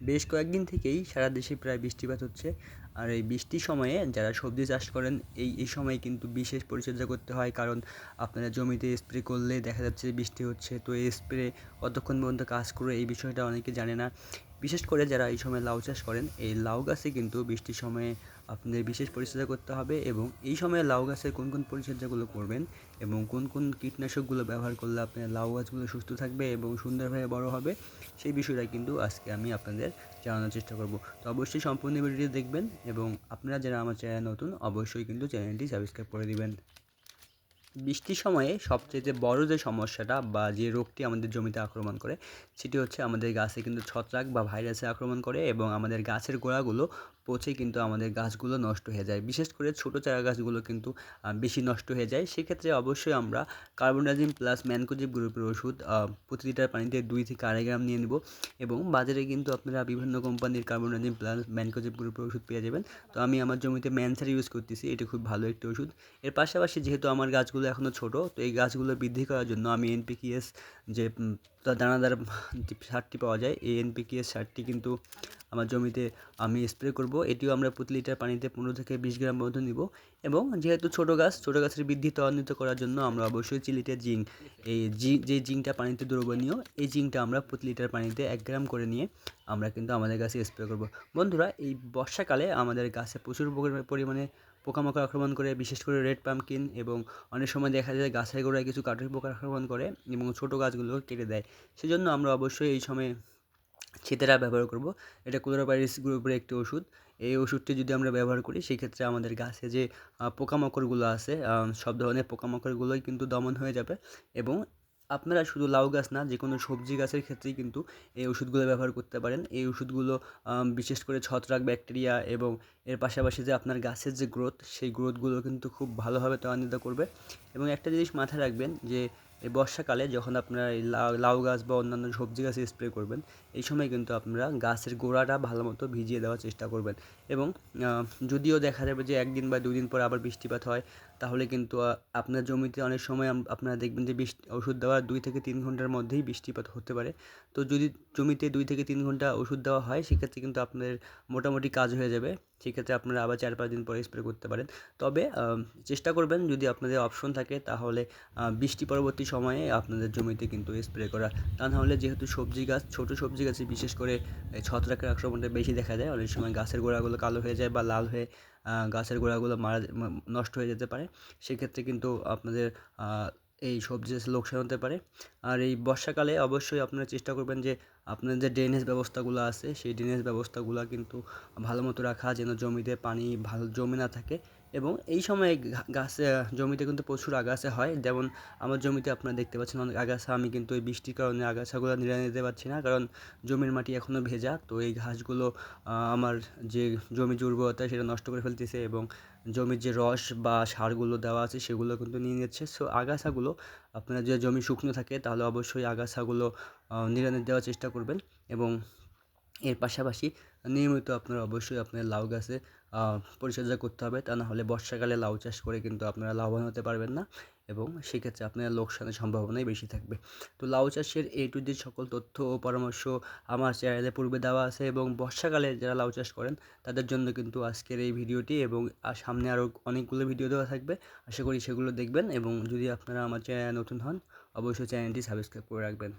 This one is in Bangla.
বেশ কয়েকদিন থেকেই সারা দেশে প্রায় বৃষ্টিপাত হচ্ছে। আর এই বৃষ্টির সময়ে যারা সবজি চাষ করেন, এই এই সময় কিন্তু বিশেষ পরিচর্যা করতে হয়। কারণ আপনারা জমিতে স্প্রে করলে দেখা যাচ্ছে বৃষ্টি হচ্ছে। তো এই স্প্রে কতক্ষণ পর্যন্ত কাজ করে এই বিষয়টা অনেকে জানে না। বিশেষ করে যারা এই সময় লাউ চাষ করেন, এই লাউ গাছে কিন্তু বৃষ্টির সময়ে আপনাদের বিশেষ পরিচর্যা করতে হবে এবং এই সময়ে লাউ গাছের কোন কোন পরিচর্যাগুলো করবেন এবং কোন কোন কীটনাশকগুলো ব্যবহার করলে আপনার লাউ গাছগুলো সুস্থ থাকবে এবং সুন্দরভাবে বড় হবে, সেই বিষয়টা কিন্তু আজকে আমি আপনাদের জানানোর চেষ্টা করব। তো অবশ্যই সম্পূর্ণ ভিডিওটি দেখবেন এবং আপনারা যারা আমার চ্যানেল নতুন, অবশ্যই কিন্তু চ্যানেলটি সাবস্ক্রাইব করে দিবেন। বৃষ্টির সময়ে সবচেয়ে বড় যে সমস্যাটা বা যে রোগটি আমাদের জমিতে আক্রমণ করে, সেটি হচ্ছে আমাদের গাছে কিন্তু ছত্রাক বা ভাইরাসে আক্রমণ করে এবং আমাদের গাছের গোড়াগুলো পচে কিন্তু আমাদের গাছগুলো নষ্ট হয়ে যায়। বিশেষ করে ছোটো চারা গাছগুলো কিন্তু বেশি নষ্ট হয়ে যায়। সেক্ষেত্রে অবশ্যই আমরা কার্বনডাজিম প্লাস ম্যানকোজিব গ্রুপের ওষুধ প্রতি লিটার পানিতে দুই থেকে আড়াই গ্রাম নিয়ে নেব এবং বাজারে কিন্তু আপনারা বিভিন্ন কোম্পানির কার্বনডাজিম প্লাস ম্যানকোজিব গ্রুপের ওষুধ পেয়ে যাবেন। তো আমি আমার জমিতে ম্যানসার ইউজ করতেছি, এটা খুব ভালো একটি ওষুধ। এর পাশাপাশি যেহেতু আমার গাছগুলো এখনও ছোটো, তো এই গাছগুলো বৃদ্ধি করার জন্য আমি এনপিকিএস যে দানাদার সারটি পাওয়া যায়, এই এনপিকিএস সারটি কিন্তু আমার জমিতে আমি স্প্রে করব। এটিও আমরা প্রতি লিটার পানিতে পনেরো থেকে বিশ গ্রাম মতো নিব এবং যেহেতু ছোটো গাছ, ছোটো গাছের বৃদ্ধি ত্বরান্বিত করার জন্য আমরা অবশ্যই চিলিটের জিঙ্ক, এই জি, যে জিঙ্কটা পানিতে দ্রবণীয়, এই জিঙ্কটা আমরা প্রতি লিটার পানিতে এক গ্রাম করে নিয়ে আমরা কিন্তু আমাদের গাছে স্প্রে করব। বন্ধুরা, এই বর্ষাকালে আমাদের গাছে প্রচুর পরিমাণে পোকামাকড় আক্রমণ করে, বিশেষ করে রেড পাম্পকিন এবং অনেক সময় দেখা যায় গাছের গোড়ায় কিছু কাঠের পোকা আক্রমণ করে এবং ছোটো গাছগুলো কেটে দেয়। সেজন্য আমরা অবশ্যই এই সময় ছেতেরা ব্যবহার করব। এটা ক্লোরোপাইরিস গ্রুপের একটি ওষুধ। এই ওষুধটি যদি আমরা ব্যবহার করি, সেক্ষেত্রে আমাদের গাছে যে পোকামাকড়গুলো আছে সব ধরনের পোকামাকড়গুলোই কিন্তু দমন হয়ে যাবে এবং আপনারা শুধু লাউ গাছ না যে কোনো সবজি গাছের ক্ষেত্রেই কিন্তু এই ওষুধগুলো ব্যবহার করতে পারেন। এই ওষুধগুলো বিশেষ করে ছত্রাক, ব্যাকটেরিয়া এবং এর পাশাপাশি যে আপনার গাছের যে গ্রোথ সেই গ্রোথগুলো কিন্তু খুব ভালোভাবে ত্বরান্বিত করবে। এবং একটা জিনিস মাথায় রাখবেন যে এই বর্ষাকালে যখন আপনারা এই লাউ গাছ বা অন্যান্য সবজি গাছে স্প্রে করবেন, এই সময় কিন্তু আপনারা গাছের গোড়াটা ভালো মতো ভিজিয়ে দেওয়ার চেষ্টা করবেন। এবং যদিও দেখা যাবে যে একদিন বা দুদিন পর আবার বৃষ্টিপাত হয়, তাহলে কিন্তু আপনার জমিতে অনেক সময় আপনারা দেখবেন যে বৃষ্টি, ওষুধ দেওয়ার দুই থেকে তিন ঘণ্টার মধ্যেই বৃষ্টিপাত হতে পারে। তো যদি জমিতে দুই থেকে তিন ঘণ্টা ওষুধ দেওয়া হয়, সেক্ষেত্রে কিন্তু আপনাদের মোটামুটি কাজ হয়ে যাবে। সেক্ষেত্রে আপনারা আবার চার পাঁচ দিন পরে স্প্রে করতে পারেন। তবে চেষ্টা করবেন যদি আপনাদের অপশন থাকে, তাহলে বৃষ্টি পরবর্তী সময়ে আপনাদের জমিতে কিন্তু স্প্রে করা। তা নাহলে যেহেতু সবজি গাছ, ছোটো সবজি গাছে বিশেষ করে ছত্রাকের আক্রমণটা বেশি দেখা যায়। অনেক সময় গাছের গোড়াগুলো কালো হয়ে যায় বা লাল হয়ে গাছের গোড়াগুলো মারা নষ্ট হয়ে যেতে পারে। সেক্ষেত্রে কিন্তু আপনাদের এই সবজি চাষে লোকসান হতে পারে। আর এই বর্ষাকালে অবশ্যই আপনারা চেষ্টা করবেন যে আপনার যে ড্রেনেজ ব্যবস্থাগুলো আছে, সেই ড্রেনেজ ব্যবস্থাগুলো কিন্তু ভালো মতো রাখা, যেন জমিতে পানি ভালো জমে না থাকে। এবং এই সময়ে গাছে জমিতে কিন্তু প্রচুর আগাছা হয়। যেমন আমার জমিতে আপনারা দেখতে পাচ্ছেন, অনেক আগাছা, আমি কিন্তু এই বৃষ্টির কারণে আগাছাগুলো নিড়ানি নিতে পারছি না, কারণ জমির মাটি এখনও ভেজা। তো এই ঘাসগুলো আমার যে জমি উর্বরতা, সেটা নষ্ট করে ফেলতেছে এবং জমির যে রস বা সারগুলো দেওয়া আছে, সেগুলো কিন্তু নিয়ে নিচ্ছে। সো আগাছাগুলো, আপনার যে জমি শুকনো থাকে, তাহলে অবশ্যই আগাছাগুলো নিড়ানি দেওয়ার চেষ্টা করবেন এবং এর পাশাপাশি নিয়মিত আপনারা অবশ্যই আপনার লাউ গাছে পরিচর্যা করতে হবে। তা না হলে বর্ষাকালে লাউ চাষ করে কিন্তু আপনারা লাভবান হতে পারবেন না এবং সেক্ষেত্রে আপনার লোকসানের সম্ভাবনাই বেশি থাকবে। তো লাউ চাষের এ টু জি সকল তথ্য ও পরামর্শ আমার চ্যানেলে পূর্বে দেওয়া আছে এবং বর্ষাকালে যারা লাউ চাষ করেন, তাদের জন্য কিন্তু আজকের এই ভিডিওটি এবং সামনে আরও অনেকগুলো ভিডিও দেওয়া থাকবে। আশা করি সেগুলো দেখবেন এবং যদি আপনারা আমার চ্যানেল নতুন হন, অবশ্যই চ্যানেলটি সাবস্ক্রাইব করে রাখবেন।